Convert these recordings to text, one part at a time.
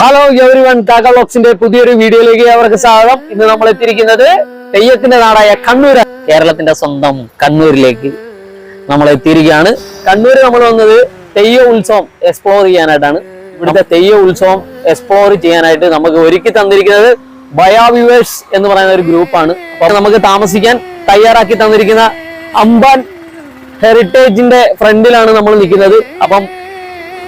Hello every one താക ബോക്സിന്റെ പുതിയൊരു വീഡിയോയിലേക്ക് അവർക്ക് സ്വാഗതം. ഇന്ന് നമ്മൾ എത്തിയിരിക്കുന്നത് തെയ്യത്തിന്റെ നാടായ കണ്ണൂർ കേരളത്തിന്റെ സ്വന്തം കണ്ണൂരിലേക്ക് നമ്മൾ എത്തിയിരിക്കുകയാണ്. കണ്ണൂർ നമ്മൾ വന്നത് തെയ്യ ഉത്സവം എക്സ്പ്ലോർ ചെയ്യാനായിട്ടാണ്. ഇവിടുത്തെ തെയ്യ ഉത്സവം എക്സ്പ്ലോർ ചെയ്യാനായിട്ട് നമുക്ക് ഒരുക്കി തന്നിരിക്കുന്നത് ബയോവ്യൂവേഴ്സ് എന്ന് പറയുന്ന ഒരു ഗ്രൂപ്പാണ് അപ്പൊ നമുക്ക് താമസിക്കാൻ തയ്യാറാക്കി തന്നിരിക്കുന്ന അമ്പാൻ ഹെറിറ്റേജിന്റെ ഫ്രണ്ടിലാണ് നമ്മൾ നിൽക്കുന്നത്. അപ്പം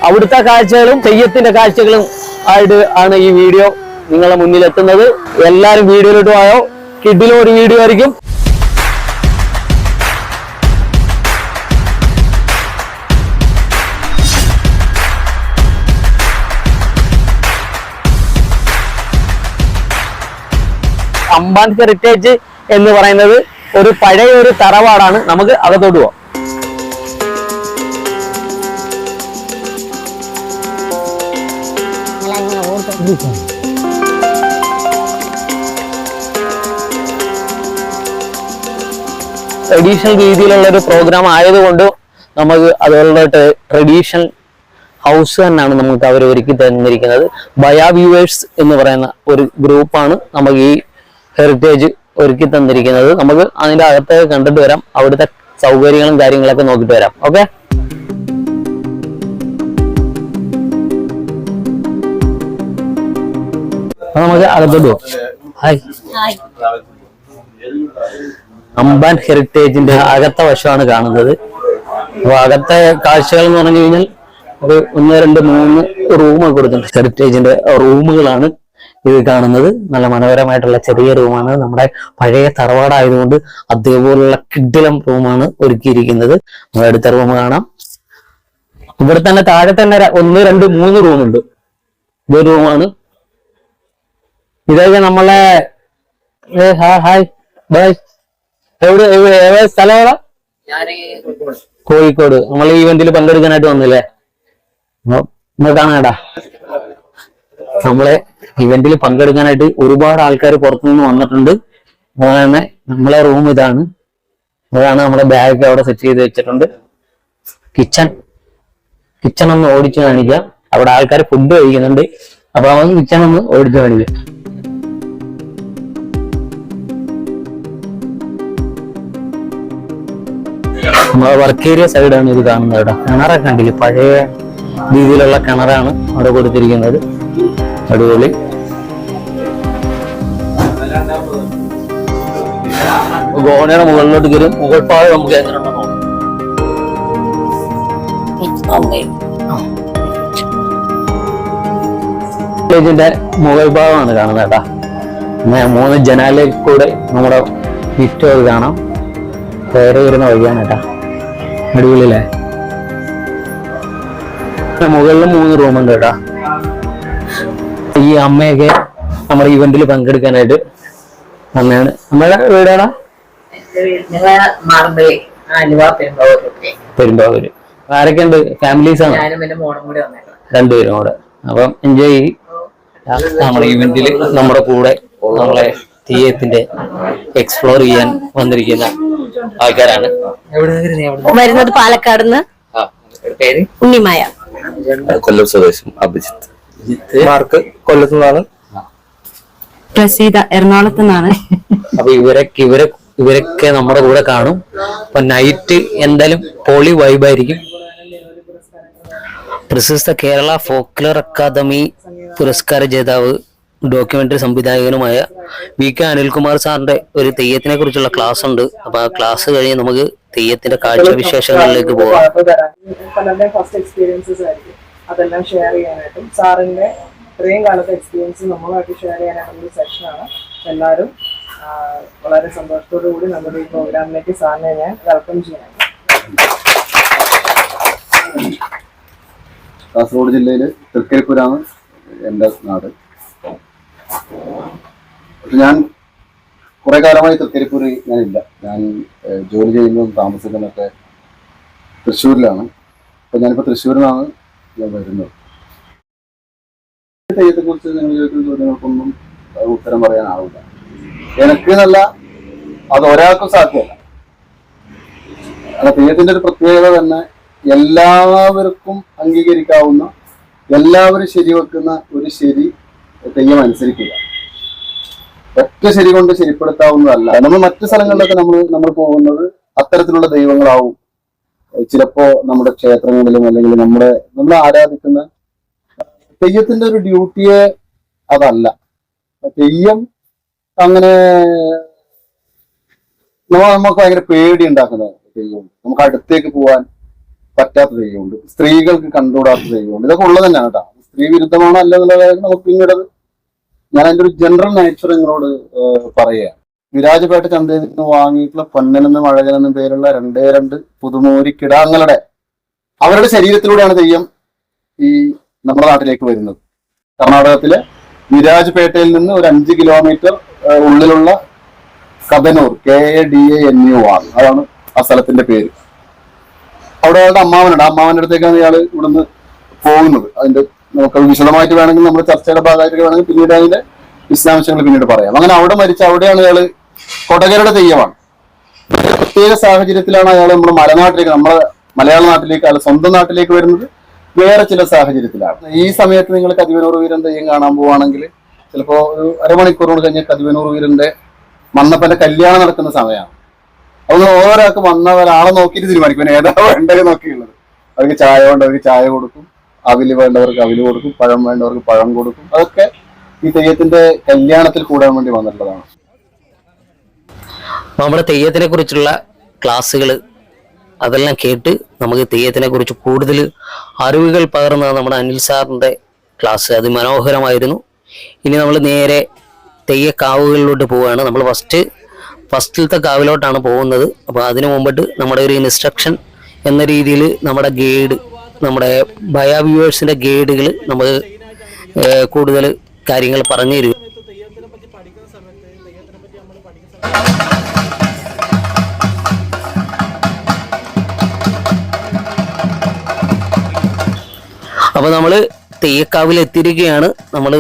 അവിടുത്തെ കാഴ്ചകളും തെയ്യത്തിന്റെ കാഴ്ചകളും ആയിട്ട് ആണ് ഈ വീഡിയോ നിങ്ങളെ മുന്നിൽ എത്തുന്നത്. എല്ലാരും വീഡിയോയിലോട്ട് പോയോ കിഡിലും ഒരു വീഡിയോ ആയിരിക്കും. അമ്പാൻ ഹെറിറ്റേജ് എന്ന് പറയുന്നത് ഒരു പഴയ ഒരു തറവാടാണ്. നമുക്ക് അകത്തോട്ട് പോവാം. ട്രഡീഷണൽ രീതിയിലുള്ള ഒരു പ്രോഗ്രാം ആയതുകൊണ്ട് നമുക്ക് അതുപോലെ ട്രഡീഷണൽ ഹൗസ് തന്നെയാണ് നമുക്ക് അവർ ഒരുക്കി തന്നിരിക്കുന്നത്. ബയാ വ്യൂവേഴ്സ് എന്ന് പറയുന്ന ഒരു ഗ്രൂപ്പാണ് നമുക്ക് ഈ ഹെറിറ്റേജ് ഒരുക്കി തന്നിരിക്കുന്നത്. നമുക്ക് അതിന്റെ അകത്തേക്ക് കണ്ടിട്ട് വരാം. അവിടുത്തെ സൗകര്യങ്ങളും കാര്യങ്ങളൊക്കെ നോക്കിയിട്ട് വരാം. ഓക്കെ നമുക്ക് അകത്തോട്ട് ഹായ് അമ്പാൻ ഹെറിറ്റേജിന്റെ അകത്തെ വശമാണ് കാണുന്നത്. അപ്പൊ അകത്തെ കാഴ്ചകൾ എന്ന് പറഞ്ഞു കഴിഞ്ഞാൽ ഒരു ഒന്ന് രണ്ട് മൂന്ന് റൂമൊക്കെ കൊടുത്തിട്ടുണ്ട്. ഹെറിറ്റേജിന്റെ റൂമുകളാണ് ഇത് കാണുന്നത്. നല്ല മനോഹരമായിട്ടുള്ള ചെറിയ റൂമാണ്. നമ്മുടെ പഴയ തറവാടായതുകൊണ്ട് അതേപോലുള്ള കിഡിലം റൂമാണ് ഒരുക്കിയിരിക്കുന്നത്. നമ്മുടെ അടുത്ത റൂം കാണാം. ഇവിടെ തന്നെ താഴെ തന്നെ ഒന്ന് രണ്ട് മൂന്ന് റൂമുണ്ട് ഇതൊരു റൂമാണ് ഇതൊക്കെ നമ്മളെ ഹായ് ഹായ് ബൈ. എവിടെ എവിടെ ഏത് സ്ഥലം എവിടാ കോഴിക്കോട്. നമ്മൾ ഈ ഇവന്റിൽ പങ്കെടുക്കാനായിട്ട് വന്നില്ലേ? നമ്മൾ കാണാടാ. നമ്മളെ ഇവന്റിൽ പങ്കെടുക്കാനായിട്ട് ഒരുപാട് ആൾക്കാർ പുറത്തുനിന്ന് വന്നിട്ടുണ്ട്. അതുപോലെ നമ്മളെ റൂം ഇതാണ്. അതാണ് നമ്മുടെ ബാഗ് അവിടെ സെറ്റ് ചെയ്ത് വെച്ചിട്ടുണ്ട്. കിച്ചൺ കിച്ചൺ ഒന്ന് ഓടിച്ചു കാണിക്കാം. അവിടെ ആൾക്കാർ ഫുഡ് കഴിക്കുന്നുണ്ട്. അപ്പൊ നമുക്ക് കിച്ചൺ ഒന്ന് ഓടിച്ചു കാണിക്കാം. നമ്മളെ വർക്ക് ഏരിയ സൈഡാണ് ഇത് കാണുന്നത് കേട്ടോ. കിണറൊക്കെ കണ്ടില്ലേ? പഴയ രീതിയിലുള്ള കിണറാണ് അവിടെ കൊടുത്തിരിക്കുന്നത്. അടിപൊളി. ഗോണയുടെ മുകളിലോട്ട് കയറും മുകൾ പാത നമുക്ക്. ഇതിന്റെ മുകൾ ഭാഗമാണ് കാണുന്നത് കേട്ടാ. മൂന്ന് ജനാലയിൽ കൂടെ നമ്മുടെ അത് കാണാം. കയറി വരുന്ന വഴിയാണ് കേട്ടാ. അടിപൊളിയല്ലേ? മുകളിൽ മൂന്ന് റൂമുണ്ട് കേട്ടാ. ഈ അമ്മയൊക്കെ നമ്മുടെ ഇവന്റിൽ പങ്കെടുക്കാനായിട്ട് അമ്മയാണ് അമ്മയുടെ വീടാടാ പെരുമ്പാവൂരൊക്കെ പെരുമ്പാവൂര്. ആരൊക്കെ ഉണ്ട് ഫാമിലീസ് ആണ്? രണ്ടുപേരും കൂടെ. അപ്പം എൻജോയ് നമ്മുടെ ഇവന്റിൽ നമ്മുടെ കൂടെ നമ്മളെ തെയ്യത്തിന്റെ എക്സ്പ്ലോർ ചെയ്യാൻ വന്നിരിക്കുന്ന ആൾക്കാരാണ്. വരുന്നത് പാലക്കാട് നിന്ന് ഉണ്ണിമായ. കൊല്ലം സ്വദേശം അഭിജിത്ത്. മാർക്ക് കൊല്ലത്തു നിന്നാണ്. പ്രസീത എറണാകുളത്ത് നിന്നാണ്. അപ്പൊ ഇവരൊക്കെ ഇവരെ ഇവരൊക്കെ നമ്മുടെ കൂടെ കാണും. അപ്പൊ നൈറ്റ് എന്തായാലും പൊളി വൈബായിരിക്കും പ്രശസ്ത കേരള ഫോക്ലർ അക്കാദമി പുരസ്കാര ജേതാവ് ഡോക്യുമെന്ററി സംവിധായകനുമായ വി കെ അനിൽകുമാർ സാറിന്റെ ഒരു തെയ്യത്തിനെ കുറിച്ചുള്ള ക്ലാസ് ഉണ്ട്. അപ്പൊ ആ ക്ലാസ് കഴിഞ്ഞ് നമുക്ക് തെയ്യത്തിന്റെ കാഴ്ചവിശേഷങ്ങളിലേക്ക് പോകാം പലരുടെ ഫസ്റ്റ് എക്സ്പീരിയൻസസ് ആയിരിക്കും. അതെല്ലാം ഷെയർ ചെയ്യാനായിട്ടും സാറിന്റെ ഇത്രയും കാലത്തെ എക്സ്പീരിയൻസ് നമ്മളുമായിട്ട് ഷെയർ ചെയ്യാനായിട്ടുള്ള ഒരു സെഷനാണ് എല്ലാവരും വളരെ സന്തോഷത്തോടു കൂടി നമ്മുടെ ഈ പ്രോഗ്രാമിലേക്ക് സാറിനെ ഞാൻ വെൽക്കം ചെയ്യാൻ കാസർഗോഡ് ജില്ലയിൽ തൃക്കരിപ്പുരാണ് എന്റെ നാട്. ഞാൻ കുറെ കാലമായി തൃക്കരിപ്പൂർ ഞാനില്ല. ഞാൻ ജോലി ചെയ്യുന്നതും താമസിക്കുന്നതൊക്കെ തൃശ്ശൂരിലാണ്. അപ്പൊ ഞാനിപ്പോ തൃശ്ശൂരിൽ നിന്നാണ് ഞാൻ വരുന്നത്. തെയ്യത്തെ കുറിച്ച് നിങ്ങൾ ചോദിക്കുന്ന ചോദ്യങ്ങൾക്കൊന്നും ഉത്തരം പറയാനാവില്ല. എനിക്ക് എന്നല്ല അത് ഒരാൾക്കും സാധ്യമല്ല. അല്ല തെയ്യത്തിന്റെ ഒരു പ്രത്യേകത തന്നെ എല്ലാവർക്കും അംഗീകരിക്കാവുന്ന എല്ലാവരും ശരിവെക്കുന്ന ഒരു ശരി തെയ്യം അനുസരിക്കില്ല. ഒക്കെ ശരി കൊണ്ട് ശരിപ്പെടുത്താവുന്നതല്ല. നമ്മൾ മറ്റു സ്ഥലങ്ങളിലൊക്കെ നമ്മൾ നമ്മൾ പോകുന്നത് അത്തരത്തിലുള്ള ദൈവങ്ങളാവും. ചിലപ്പോ നമ്മുടെ ക്ഷേത്രങ്ങളിലും അല്ലെങ്കിൽ നമ്മുടെ നമ്മൾ ആരാധിക്കുന്ന തെയ്യത്തിന്റെ ഒരു ഡ്യൂട്ടിയെ അതല്ല. തെയ്യം അങ്ങനെ നമുക്ക് ഭയങ്കര പേടി ഉണ്ടാക്കുന്ന തെയ്യമുണ്ട്. നമുക്ക് അടുത്തേക്ക് പോകാൻ പറ്റാത്ത തെയ്യമുണ്ട്. സ്ത്രീകൾക്ക് കണ്ടുകൂടാത്ത തെയ്യമുണ്ട്. ഇതൊക്കെ ഉള്ളത് തന്നെയാണ് കേട്ടോ. സ്ത്രീ വിരുദ്ധമാണോ അല്ലെന്നുള്ള കാര്യം നമുക്ക് പിന്നീട് ഞാൻ അതിന്റെ ഒരു ജനറൽ നേച്ചർ നിങ്ങളോട് പറയുക വിരാജപേട്ട ചന്തയിൽ നിന്ന് വാങ്ങിയിട്ടുള്ള പൊന്നനെന്നും മഴകനെന്നും പേരുള്ള രണ്ടേ രണ്ട് പുതുമൂരി കിടാങ്ങളുടെ അവരുടെ ശരീരത്തിലൂടെയാണ് തെയ്യം ഈ നമ്മുടെ നാട്ടിലേക്ക് വരുന്നത്. കർണാടകത്തിലെ വിരാജ്പേട്ടയിൽ നിന്ന് ഒരു അഞ്ച് കിലോമീറ്റർ ഉള്ളിലുള്ള Kathanur K A D A N U ആണ്. അതാണ് ആ സ്ഥലത്തിന്റെ പേര്. അവിടെ അയാളുടെ അമ്മാവനുണ്ട്. അമ്മാവന്റെ അടുത്തേക്കാണ് ഇയാൾ ഇവിടുന്ന് പോകുന്നത്. അതിന്റെ നമുക്ക് വിശദമായിട്ട് വേണമെങ്കിൽ നമ്മുടെ ചർച്ചയുടെ ഭാഗമായിട്ട് വേണമെങ്കിൽ പിന്നീട് അതിന്റെ വിശദാംശങ്ങൾ പിന്നീട് പറയാം. അങ്ങനെ അവിടെ മരിച്ച അവിടെയാണ് അയാൾ കൊടകരുടെ തെയ്യമാണ്. പ്രത്യേക സാഹചര്യത്തിലാണ് അയാൾ നമ്മുടെ മലനാട്ടിലേക്ക് നമ്മുടെ മലയാള നാട്ടിലേക്ക് അയാൾ സ്വന്തം നാട്ടിലേക്ക് വരുന്നത്. വേറെ ചില സാഹചര്യത്തിലാണ്. ഈ സമയത്ത് നിങ്ങൾ കതിവനൂർ വീരൻ തെയ്യം കാണാൻ പോവുകയാണെങ്കിൽ ചിലപ്പോ ഒരു അരമണിക്കൂറോട് കൊണ്ട് കഴിഞ്ഞ കതിവനൂർ വീരന്റെ മന്നപ്പന്റെ കല്യാണം നടക്കുന്ന സമയമാണ്. അതുകൊണ്ട് ഓരോരാൾക്ക് വന്ന ഒരാളെ നോക്കിയിട്ട് തീരുമാനിക്കും. ഏതാ വേണ്ടത് നോക്കിയുള്ളത് അവർക്ക് ചായ വേണ്ടവർക്ക് ചായ കൊടുക്കും. അവിൽ വേണ്ടവർക്ക് അവിൽ കൊടുക്കും പഴം വേണ്ടവർക്ക് പഴം കൊടുക്കും. അതൊക്കെ ഈ തെയ്യത്തിന്റെ കല്യാണത്തിൽ കൂടാൻ വേണ്ടി വന്നിട്ടുള്ളതാണ്. നമ്മുടെ തെയ്യത്തിനെ കുറിച്ചുള്ള ക്ലാസ്സുകൾ അതെല്ലാം കേട്ട് നമുക്ക് തെയ്യത്തിനെ കുറിച്ച് കൂടുതൽ അറിവുകൾ പകർന്ന നമ്മുടെ അനിൽ സാറിന്റെ ക്ലാസ്. അതിമനോഹരമായിരുന്നു ഇനി നമ്മൾ നേരെ തെയ്യക്കാവുകളിലോട്ട് പോവുകയാണ്. നമ്മൾ ഫസ്റ്റ് ഫസ്റ്റിലത്തെ കാവിലോട്ടാണ് പോകുന്നത്. അപ്പോൾ അതിനു മുമ്പിട്ട് നമ്മുടെ ഒരു ഇൻസ്ട്രക്ഷൻ എന്ന രീതിയിൽ നമ്മുടെ ഗൈഡ് നമ്മുടെ ബയ വ്യൂവേഴ്സിന്റെ ഗൈഡുകൾ നമ്മൾ കൂടുതൽ കാര്യങ്ങൾ പറഞ്ഞു തരും. അപ്പോൾ നമ്മൾ തെയ്യക്കാവിൽ എത്തിയിരിക്കുകയാണ്. നമ്മൾ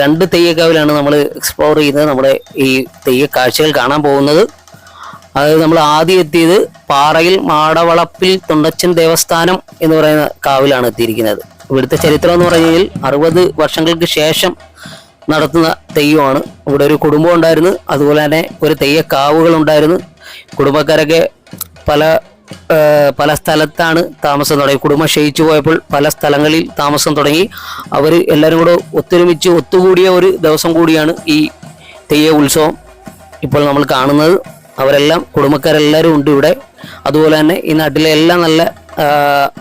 രണ്ട് തെയ്യക്കാവിലാണ് നമ്മൾ എക്സ്പ്ലോർ ചെയ്യുന്നത്. നമ്മുടെ ഈ തെയ്യ കാഴ്ചകൾ കാണാൻ പോകുന്നത്. അത് നമ്മൾ ആദ്യം എത്തിയത് പാറയിൽ മാടവളപ്പിൽ തുണ്ടച്ചൻ ദേവസ്ഥാനം എന്ന് പറയുന്ന കാവിലാണ് എത്തിയിരിക്കുന്നത്. ഇവിടുത്തെ ചരിത്രം എന്ന് പറഞ്ഞു കഴിഞ്ഞാൽ അറുപത് വർഷങ്ങൾക്ക് ശേഷം നടത്തുന്ന തെയ്യമാണ്. ഇവിടെ ഒരു കുടുംബം ഉണ്ടായിരുന്നു. അതുപോലെ തന്നെ ഒരു തെയ്യക്കാവുകൾ ഉണ്ടായിരുന്നു. കുടുംബക്കാരൊക്കെ പല പല സ്ഥലത്താണ് താമസം തുടങ്ങി. കുടുംബം ക്ഷയിച്ചു പോയപ്പോൾ പല സ്ഥലങ്ങളിൽ താമസം തുടങ്ങി. അവർ എല്ലാവരും കൂടെ ഒത്തൊരുമിച്ച് ഒത്തുകൂടിയ ഒരു ദിവസം കൂടിയാണ് ഈ തെയ്യ ഉത്സവം ഇപ്പോൾ നമ്മൾ കാണുന്നത്. അവരെല്ലാം കുടുംബക്കാരെല്ലാവരും ഉണ്ട് ഇവിടെ. അതുപോലെ തന്നെ ഈ നാട്ടിലെ എല്ലാ നല്ല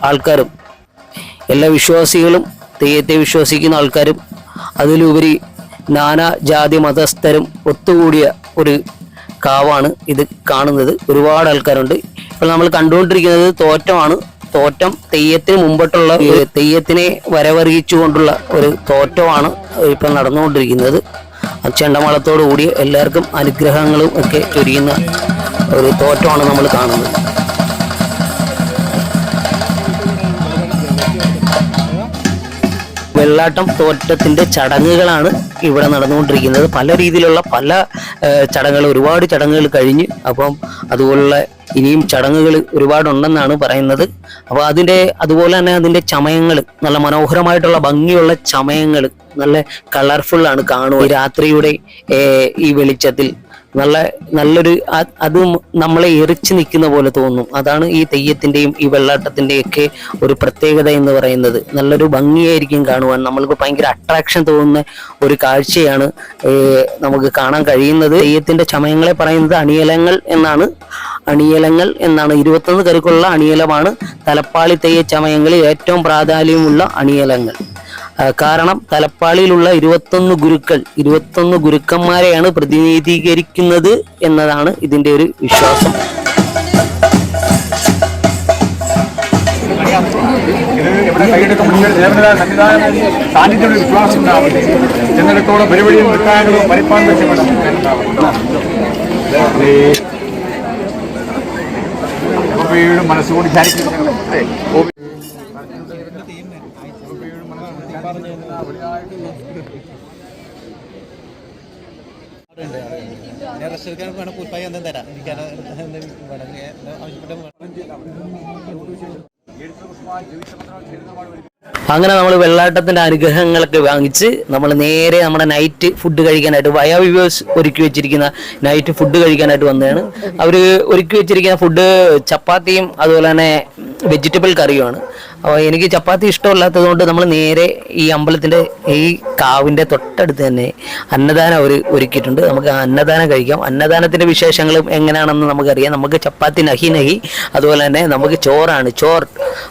ആൾക്കാരും എല്ലാ വിശ്വാസികളും തെയ്യത്തെ വിശ്വസിക്കുന്ന ആൾക്കാരും അതിലുപരി നാനാ ജാതി മതസ്ഥരും ഒത്തുകൂടിയ ഒരു കാവാണ് ഇത് കാണുന്നത്. ഒരുപാട് ആൾക്കാരുണ്ട്. ഇപ്പോൾ നമ്മൾ കണ്ടുകൊണ്ടിരിക്കുന്നത് തോറ്റമാണ്. തോറ്റം തെയ്യത്തിന് മുമ്പോട്ടുള്ള തെയ്യത്തിനെ വരവറിയിച്ചുകൊണ്ടുള്ള ഒരു തോറ്റമാണ് ഇപ്പോൾ നടന്നുകൊണ്ടിരിക്കുന്നത്. ആ കൂടി എല്ലാവർക്കും അനുഗ്രഹങ്ങളും ഒക്കെ ചൊരിയുന്ന ഒരു തോറ്റമാണ് നമ്മൾ കാണുന്നത്. വെള്ളാട്ടം തോറ്റത്തിന്റെ ചടങ്ങുകളാണ് ഇവിടെ നടന്നുകൊണ്ടിരിക്കുന്നത്. പല രീതിയിലുള്ള പല ചടങ്ങുകൾ ഒരുപാട് ചടങ്ങുകൾ കഴിഞ്ഞ് അപ്പം അതുപോലുള്ള ഇനിയും ചടങ്ങുകൾ ഒരുപാടുണ്ടെന്നാണ് പറയുന്നത്. അപ്പോൾ അതിന്റെ അതുപോലെ തന്നെ അതിന്റെ ചമയങ്ങൾ നല്ല മനോഹരമായിട്ടുള്ള ഭംഗിയുള്ള ചമയങ്ങൾ നല്ല കളർഫുള്ളാണ് കാണുക രാത്രിയുടെ ഈ വെളിച്ചത്തിൽ നല്ല നല്ലൊരു അത് നമ്മളെ എറിച്ചു നിൽക്കുന്ന പോലെ തോന്നും. അതാണ് ഈ തെയ്യത്തിന്റെയും ഈ വെള്ളാട്ടത്തിന്റെയും ഒക്കെ ഒരു പ്രത്യേകത എന്ന് പറയുന്നത്. നല്ലൊരു ഭംഗിയായിരിക്കും കാണുവാൻ. നമ്മൾക്ക് ഭയങ്കര അട്രാക്ഷൻ തോന്നുന്ന ഒരു കാഴ്ചയാണ് നമുക്ക് കാണാൻ കഴിയുന്നത്. തെയ്യത്തിന്റെ ചമയങ്ങളെ പറയുന്നത് അണിയലങ്ങൾ എന്നാണ്. അണിയലങ്ങൾ എന്നാണ്. ഇരുപത്തൊന്ന് കരുക്കുള്ള അണിയലമാണ്. തലപ്പാളി തെയ്യ ചമയങ്ങളിൽ ഏറ്റവും പ്രാധാന്യമുള്ള അണിയലങ്ങൾ. കാരണം തലപ്പാളിയിലുള്ള ഇരുപത്തൊന്ന് ഗുരുക്കൾ ഇരുപത്തൊന്ന് ഗുരുക്കന്മാരെയാണ് പ്രതിനിധീകരിക്കുന്നത് എന്നതാണ് ഇതിന്റെ ഒരു വിശ്വാസം ഇത് ഇവിടെ കൈയെടുക്കുമ്പോൾ ദേവനത സന്നിധാന സാന്നിധ്യം വിശ്വാസം ഉണ്ടാവട്ടെ ജനത്തോളം പരിപാടിയും വൃത്തായങ്ങളും പരിപ്പാൻ വെച്ച് വീഴും മനസ്സുകൊണ്ട് ധ്യാനിക്കുന്നു അങ്ങനെ നമ്മൾ വെള്ളാട്ടത്തിന്റെ അനുഗ്രഹങ്ങളൊക്കെ വാങ്ങിച്ച് നമ്മൾ നേരെ നമ്മുടെ നൈറ്റ് ഫുഡ് കഴിക്കാനായിട്ട് വയ വ്യൂവേഴ്സ് ഒരുക്കി വെച്ചിരിക്കുന്ന നൈറ്റ് ഫുഡ് കഴിക്കാനായിട്ട് വന്നതാണ്. അവർ ഒരുക്കി വെച്ചിരിക്കുന്ന ഫുഡ് ചപ്പാത്തിയും അതുപോലെ തന്നെ വെജിറ്റബിൾ കറിയുമാണ്. അപ്പോൾ എനിക്ക് ചപ്പാത്തി ഇഷ്ടമില്ലാത്തത് കൊണ്ട് നമ്മൾ നേരെ ഈ അമ്പലത്തിന്റെ ഈ കാവിന്റെ തൊട്ടടുത്ത് തന്നെ അന്നദാനം അവർ ഒരുക്കിയിട്ടുണ്ട്. നമുക്ക് അന്നദാനം കഴിക്കാം. അന്നദാനത്തിന്റെ വിശേഷങ്ങളും എങ്ങനെയാണെന്ന് നമുക്കറിയാം. നമുക്ക് ചപ്പാത്തി നഹി നഹി അതുപോലെ തന്നെ നമുക്ക് ചോറാണ് ചോർ.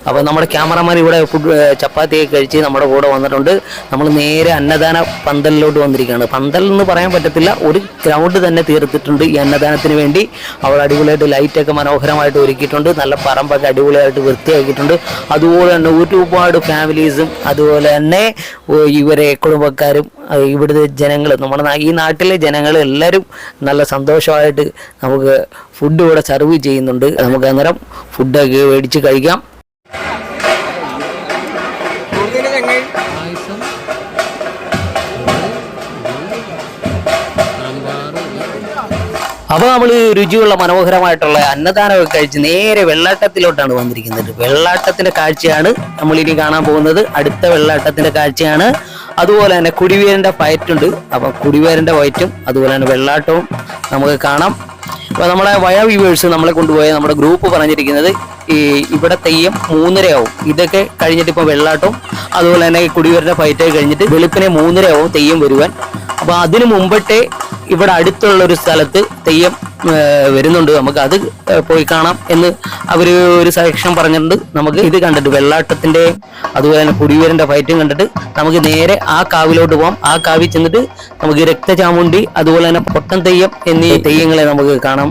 അപ്പോൾ നമ്മുടെ ക്യാമറമാൻ ഇവിടെ ഫുഡ് ചപ്പാത്തിയൊക്കെ കഴിച്ച് നമ്മുടെ കൂടെ വന്നിട്ടുണ്ട്. നമ്മൾ നേരെ അന്നദാന പന്തലിലോട്ട് വന്നിരിക്കുകയാണ്. പന്തൽ എന്ന് പറയാൻ പറ്റത്തില്ല. ഒരു ഗ്രൗണ്ട് തന്നെ തീർത്തിട്ടുണ്ട് ഈ അന്നദാനത്തിന് വേണ്ടി. അവിടെ അടിപൊളിയായിട്ട് ലൈറ്റൊക്കെ മനോഹരമായിട്ട് ഒരുക്കിയിട്ടുണ്ട്. നല്ല പറമ്പൊക്കെ അടിപൊളിയായിട്ട് വൃത്തിയാക്കിയിട്ടുണ്ട്. അതുപോലെ തന്നെ ഒരുപാട് ഫാമിലീസും അതുപോലെ തന്നെ ഇവരെ കുടുംബക്കാരും ഇവിടുത്തെ ജനങ്ങൾ നമ്മുടെ ഈ നാട്ടിലെ ജനങ്ങൾ എല്ലാവരും നല്ല സന്തോഷമായിട്ട് നമുക്ക് ഫുഡ് ഇവിടെ സർവ് ചെയ്യുന്നുണ്ട്. നമുക്ക് അന്നേരം ഫുഡൊക്കെ മേടിച്ച് കഴിക്കാം. അപ്പോൾ നമ്മൾ രുചിയുള്ള മനോഹരമായിട്ടുള്ള അന്നദാനമൊക്കെ കഴിച്ച് നേരെ വെള്ളാട്ടത്തിലോട്ടാണ് വന്നിരിക്കുന്നത്. വെള്ളാട്ടത്തിന്റെ കാഴ്ചയാണ് നമ്മൾ ഇനി കാണാൻ പോകുന്നത്. അടുത്ത വെള്ളാട്ടത്തിന്റെ കാഴ്ചയാണ്. അതുപോലെ തന്നെ കുടിവേരന്റെ ഫയറ്റുണ്ട് അപ്പം കുടിവേരന്റെ ഫയറ്റും അതുപോലെ തന്നെ വെള്ളാട്ടവും നമുക്ക് കാണാം. അപ്പോൾ നമ്മളെ വയ വ്യൂവേഴ്സ് നമ്മളെ കൊണ്ടുപോയ നമ്മുടെ ഗ്രൂപ്പ് പറഞ്ഞിരിക്കുന്നത് ഈ ഇവിടെ തെയ്യം മൂന്നരയാവും. ഇതൊക്കെ കഴിഞ്ഞിട്ട് ഇപ്പോൾ വെള്ളാട്ടവും അതുപോലെ തന്നെ കുടിവേരന്റെ ഫൈറ്റ് കഴിഞ്ഞിട്ട് വെളുപ്പിനെ മൂന്നരയാവും തെയ്യം വരുവാൻ. അപ്പോൾ അതിനു മുമ്പട്ടേ ഇവിടെ അടുത്തുള്ള ഒരു സ്ഥലത്ത് തെയ്യം വരുന്നുണ്ട്. നമുക്ക് അത് പോയി കാണാം എന്ന് അവർ ഒരു സെക്ഷൻ പറഞ്ഞിട്ടുണ്ട്. നമുക്ക് ഇത് കണ്ടിട്ട് വെള്ളാട്ടത്തിന്റെ അതുപോലെ തന്നെ കുടിവേരന്റെ ഫൈറ്റും കണ്ടിട്ട് നമുക്ക് നേരെ ആ കാവിലോട്ട് പോകാം ആ കാവിൽ ചെന്നിട്ട് നമുക്ക് രക്തചാമുണ്ടി അതുപോലെ തന്നെ പൊട്ടൻ തെയ്യം എന്നീ തെയ്യങ്ങളെ നമുക്ക് കാണാം.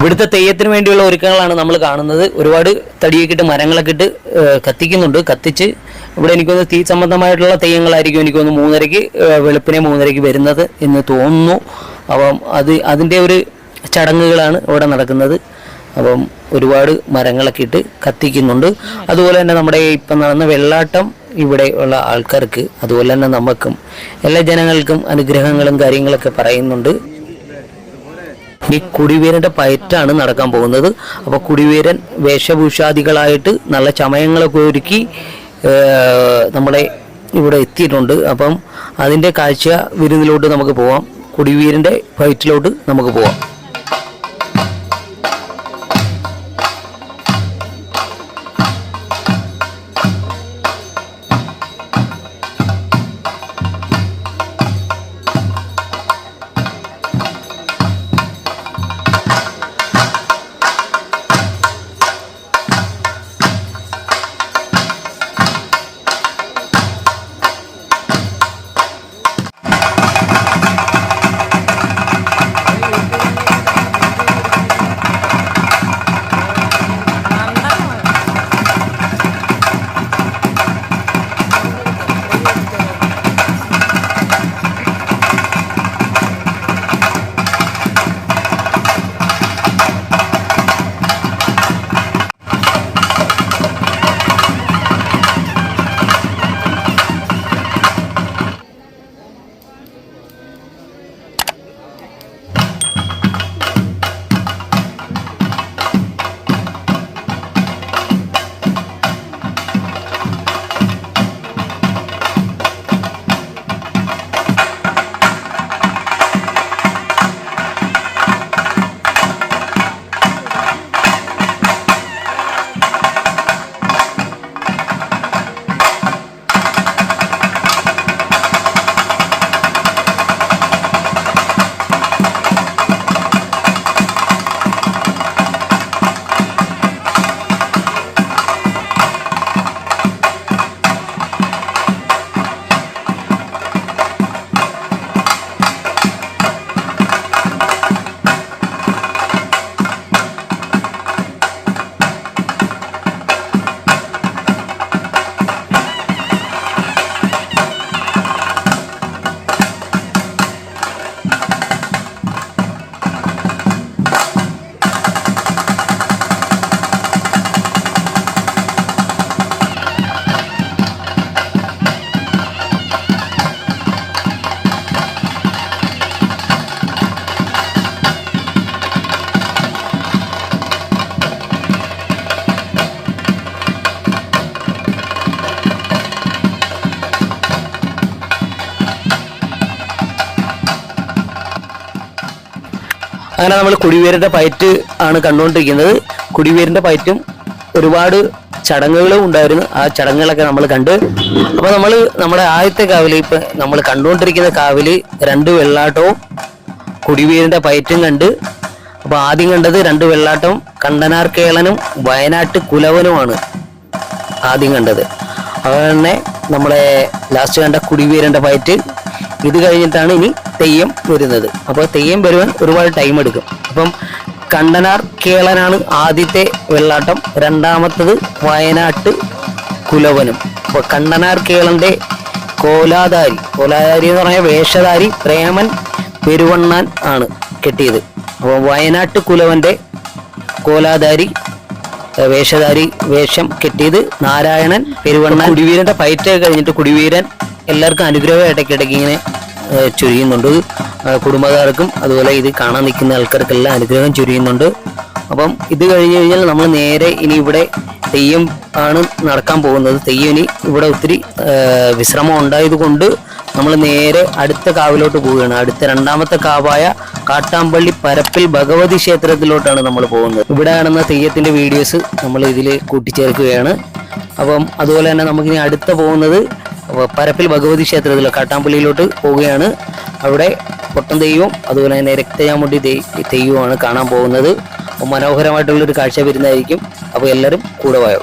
ഇവിടുത്തെ തെയ്യത്തിന് വേണ്ടിയുള്ള ഒരുക്കങ്ങളാണ് നമ്മൾ കാണുന്നത്. ഒരുപാട് തടിയൊക്കെ ഇട്ട് മരങ്ങളൊക്കെ ഇട്ട് കത്തിക്കുന്നുണ്ട്. കത്തിച്ച് ഇവിടെ എനിക്കൊന്ന് തീ സംബന്ധമായിട്ടുള്ള തെയ്യങ്ങളായിരിക്കും എനിക്കൊന്ന് മൂന്നരയ്ക്ക് വെളുപ്പിനെ മൂന്നരയ്ക്ക് വരുന്നത് എന്ന് തോന്നുന്നു. അപ്പം അത് അതിന്റെ ഒരു ചടങ്ങുകളാണ് ഇവിടെ നടക്കുന്നത്. അപ്പം ഒരുപാട് മരങ്ങളൊക്കെ ഇട്ട് കത്തിക്കുന്നുണ്ട്. അതുപോലെ തന്നെ നമ്മുടെ ഇപ്പം നടന്ന വെള്ളാട്ടം ഇവിടെ ഉള്ള ആൾക്കാർക്ക് അതുപോലെ തന്നെ നമുക്കും എല്ലാ ജനങ്ങൾക്കും അനുഗ്രഹങ്ങളും കാര്യങ്ങളൊക്കെ പറയുന്നുണ്ട്. ഈ കുടിവീരന്റെ പയറ്റാണ് നടക്കാൻ പോകുന്നത്. അപ്പോൾ കുടിവീരൻ വേഷഭൂഷാദികളായിട്ട് നല്ല ചമയങ്ങളൊക്കെ ഒരുക്കി നമ്മളെ ഇവിടെ എത്തിയിട്ടുണ്ട്. അപ്പം അതിന്റെ കാഴ്ച വിരുന്നിലോട്ട് നമുക്ക് പോവാം. കൊടിവീരന്റെ ഫൈറ്റിലോട്ട് നമുക്ക് പോവാം. അങ്ങനെ നമ്മൾ കുടിവേരിന്റെ പയറ്റ് ആണ് കണ്ടുകൊണ്ടിരിക്കുന്നത്. കുടിവേരിന്റെ പയറ്റും ഒരുപാട് ചടങ്ങുകളും ഉണ്ടായിരുന്നു. ആ ചടങ്ങുകളൊക്കെ നമ്മൾ കണ്ട്. അപ്പോൾ നമ്മൾ നമ്മുടെ ആദ്യത്തെ കാവിൽ ഇപ്പൊ നമ്മൾ കണ്ടുകൊണ്ടിരിക്കുന്ന കാവിൽ രണ്ട് വെള്ളാട്ടവും കുടിവേരിന്റെ പയറ്റും കണ്ട്. അപ്പോൾ ആദ്യം കണ്ടത് രണ്ട് വെള്ളാട്ടവും കണ്ടനാർ കേളനും വയനാട്ട് കുലവനുമാണ് ആദ്യം കണ്ടത്. അതുപോലെ തന്നെ നമ്മളെ ലാസ്റ്റ് കണ്ട കുടിവീരന്റെ പയറ്റ്. ഇത് കഴിഞ്ഞിട്ടാണ് ഇനി തെയ്യം വരുന്നത്. അപ്പോൾ തെയ്യം വരുവാൻ ഒരുപാട് ടൈം എടുക്കും. അപ്പം കണ്ടനാർ കേളനാണ് ആദ്യത്തെ വെള്ളാട്ടം രണ്ടാമത്തത് വയനാട്ട് കുലവനും. അപ്പോൾ കണ്ടനാർ കേളന്റെ കോലാധാരി കോലാധാരി എന്ന് പറഞ്ഞാൽ വേഷധാരി പ്രേമൻ പെരുവണ്ണാൻ ആണ് കെട്ടിയത്. അപ്പോൾ വയനാട്ട് കുലവന്റെ കോലാധാരി വേഷധാരി വേഷം കെട്ടിയത് നാരായണൻ പെരുവണ്ണ കുടിവീരന്റെ ഫൈറ്റ് കഴിഞ്ഞിട്ട് കുടിവീരൻ എല്ലാവർക്കും അനുഗ്രഹം ഇടയ്ക്കിടയ്ക്ക് ഇങ്ങനെ ചുരിയുന്നുണ്ട്. കുടുംബക്കാർക്കും അതുപോലെ ഇത് കാണാൻ നിൽക്കുന്ന ആൾക്കാർക്കെല്ലാം അനുഗ്രഹം ചൊരിയുന്നുണ്ട്. അപ്പം ഇത് കഴിഞ്ഞ് കഴിഞ്ഞാൽ നമ്മൾ നേരെ ഇനി ഇവിടെ തെയ്യം ആണ് നടക്കാൻ പോകുന്നത്. തെയ്യം ഇനി ഇവിടെ ഒത്തിരി വിശ്രമം ഉണ്ടായത് കൊണ്ട് നമ്മൾ നേരെ അടുത്ത കാവിലോട്ട് പോവുകയാണ്. അടുത്ത രണ്ടാമത്തെ കാവായ കാട്ടാമ്പള്ളി പരപ്പിൽ ഭഗവതി ക്ഷേത്രത്തിലോട്ടാണ് നമ്മൾ പോകുന്നത്. ഇവിടെ കാണുന്ന തെയ്യത്തിന്റെ വീഡിയോസ് നമ്മൾ ഇതിൽ കൂട്ടിച്ചേർക്കുകയാണ്. അപ്പം അതുപോലെ തന്നെ നമുക്കിനി അടുത്ത പോകുന്നത് പരപ്പിൽ ഭഗവതി ക്ഷേത്രത്തിൽ കാട്ടാമ്പള്ളിയിലോട്ട് പോവുകയാണ്. അവിടെ പൊട്ടൻ തെയ്യവും അതുപോലെ തന്നെ രക്തചാമുണ്ടി തെയ്- തെയ്യവുമാണ് കാണാൻ പോകുന്നത്. മനോഹരമായിട്ടുള്ളൊരു കാഴ്ച വരുന്നതായിരിക്കും. അപ്പോൾ എല്ലാവരും കൂടെ വായോ?